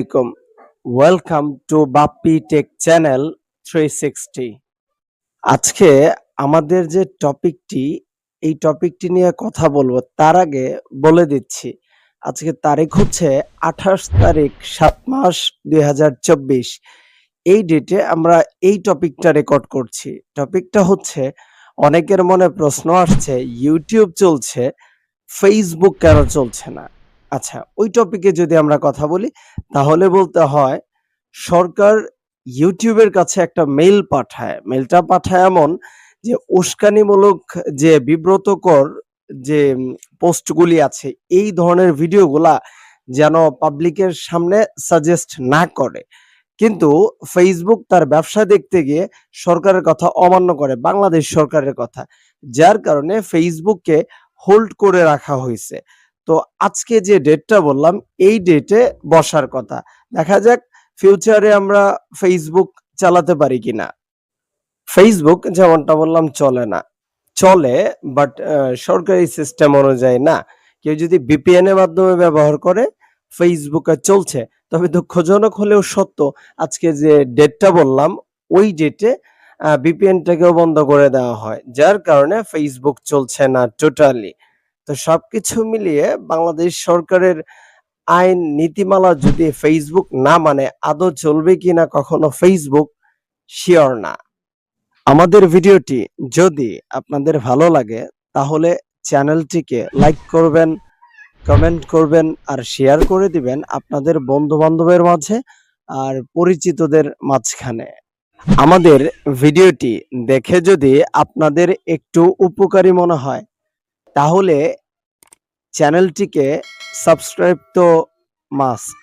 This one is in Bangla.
আলাইকুম। Welcome to Bappi tech channel three sixty আজকে আমাদের যে টপিকটি, এই টপিকটি নিয়ে কথা বলব, তার আগে বলে দিচ্ছি, আজকে তারিখ হচ্ছে আঠাশ তারিখ সাত মাস দুই হাজার চব্বিশ। এই ডেটে আমরা এই টপিকটা রেকর্ড করছি। টপিকটা হচ্ছে, অনেকের মনে প্রশ্ন আসছে, ইউটিউব চলছে ফেসবুক কেন চলছে না? আচ্ছা ওই টপিকে যদি আমরা কথা বলি, তাহলে বলতে হয়, সরকার ইউটিউবের কাছে একটা মেইল পাঠায়। মেইলটা পাঠায় এমন যে, উস্কানিমূলক যে বিব্রতকর যে পোস্টগুলি আছে, এই ধরনের ভিডিওগুলা যেন পাবলিকের সামনে সাজেস্ট না করে। কিন্তু ফেসবুক তার ব্যবসা দেখতে গিয়ে সরকারের কথা অমান্য করে, বাংলাদেশ সরকারের কথা, যার কারণে ফেসবুককে হোল্ড করে রাখা হয়েছে। তো আজকে যে ডেটটা বললাম, এই ডেটে বসার কথা। দেখা যাক ফিউচারে আমরা ফেসবুক চালাতে পারি কিনা। ফেসবুক যেমনটা বললাম চলে না। চলে বাট সরকারি সিস্টেম অনুযায়ী না। কেউ যদি বিপিএন এর মাধ্যমে ব্যবহার করে ফেসবুকে চলছে, তবে দুঃখজনক হলেও সত্য, আজকে যে ডেটটা বললাম, ওই ডেটে বিপিএনটাকেও বন্ধ করে দেওয়া হয়, যার কারণে ফেসবুক চলছে না টোটালি তো সবকিছু মিলিয়ে বাংলাদেশ সরকারের আইন নীতিমালা যদি ফেসবুক না মানে আদৌ চলবে কিনা কখনো ফেসবুক শিওর না। আমাদের ভিডিওটি যদি আপনাদের ভালো লাগে, তাহলে চ্যানেলটিকে লাইক করবেন কমেন্ট করবেন, আর শেয়ার করে দিবেন আপনাদের বন্ধু বান্ধবের মাঝে আর পরিচিতদের মাঝখানে। আমাদের ভিডিওটি দেখে যদি আপনাদের একটু উপকারী মনে হয়, তাহলে চ্যানেলটিকে সাবস্ক্রাইব তো মাস্ট